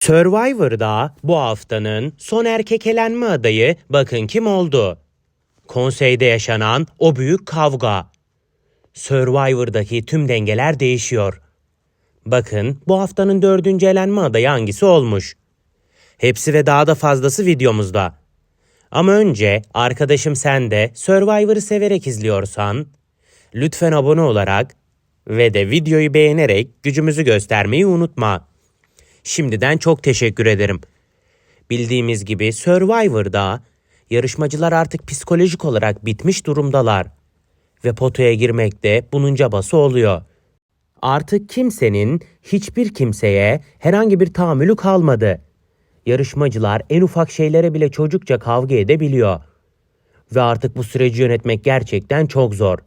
Survivor'da bu haftanın son erkek elenme adayı bakın kim oldu? Konseyde yaşanan o büyük kavga. Survivor'daki tüm dengeler değişiyor. Bakın bu haftanın dördüncü elenme adayı hangisi olmuş? Hepsi ve daha da fazlası videomuzda. Ama önce arkadaşım sen de Survivor'ı severek izliyorsan lütfen abone olarak ve de videoyu beğenerek gücümüzü göstermeyi unutma. Şimdiden çok teşekkür ederim. Bildiğimiz gibi Survivor'da yarışmacılar artık psikolojik olarak bitmiş durumdalar ve potaya girmek de bunun cabası oluyor. Artık kimsenin hiçbir kimseye herhangi bir tahammülü kalmadı. Yarışmacılar en ufak şeylere bile çocukça kavga edebiliyor. Ve artık bu süreci yönetmek gerçekten çok zor.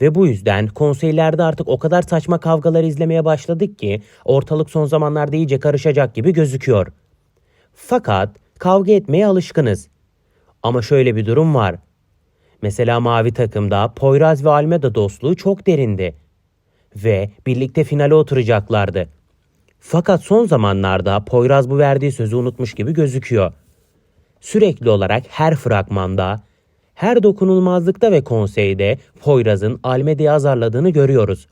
Ve bu yüzden konseylerde artık o kadar saçma kavgalar izlemeye başladık ki ortalık son zamanlarda iyice karışacak gibi gözüküyor. Fakat kavga etmeye alışkınız. Ama şöyle bir durum var. Mesela mavi takımda Poyraz ve Almeda dostluğu çok derindi. Ve birlikte finale oturacaklardı. Fakat son zamanlarda Poyraz bu verdiği sözü unutmuş gibi gözüküyor. Sürekli olarak her fragmanda, her dokunulmazlıkta ve konseyde Poyraz'ın Almeda'yı azarladığını görüyoruz.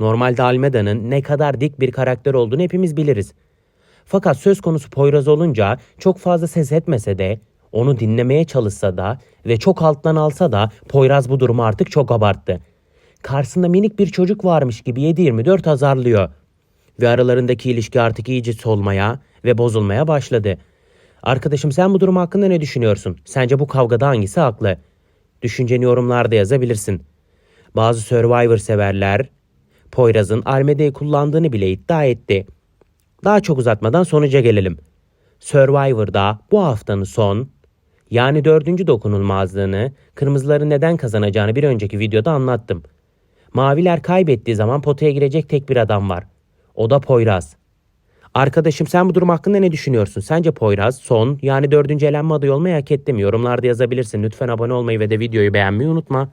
Normalde Almeda'nın ne kadar dik bir karakter olduğunu hepimiz biliriz. Fakat söz konusu Poyraz olunca çok fazla ses etmese de, onu dinlemeye çalışsa da ve çok alttan alsa da Poyraz bu durumu artık çok abarttı. Karşısında minik bir çocuk varmış gibi 7-24 azarlıyor. Ve aralarındaki ilişki artık iyice solmaya ve bozulmaya başladı. Arkadaşım sen bu durum hakkında ne düşünüyorsun? Sence bu kavgada hangisi haklı? Düşünceni yorumlarda yazabilirsin. Bazı Survivor severler Poyraz'ın Almeda'yı kullandığını bile iddia etti. Daha çok uzatmadan sonuca gelelim. Survivor'da bu haftanın son yani dördüncü dokunulmazlığını kırmızıların neden kazanacağını bir önceki videoda anlattım. Maviler kaybettiği zaman potaya girecek tek bir adam var. O da Poyraz. Arkadaşım sen bu durum hakkında ne düşünüyorsun? Sence Poyraz son yani dördüncü elenme adayı olmayı hak etti mi? Yorumlarda yazabilirsin. Lütfen abone olmayı ve de videoyu beğenmeyi unutma.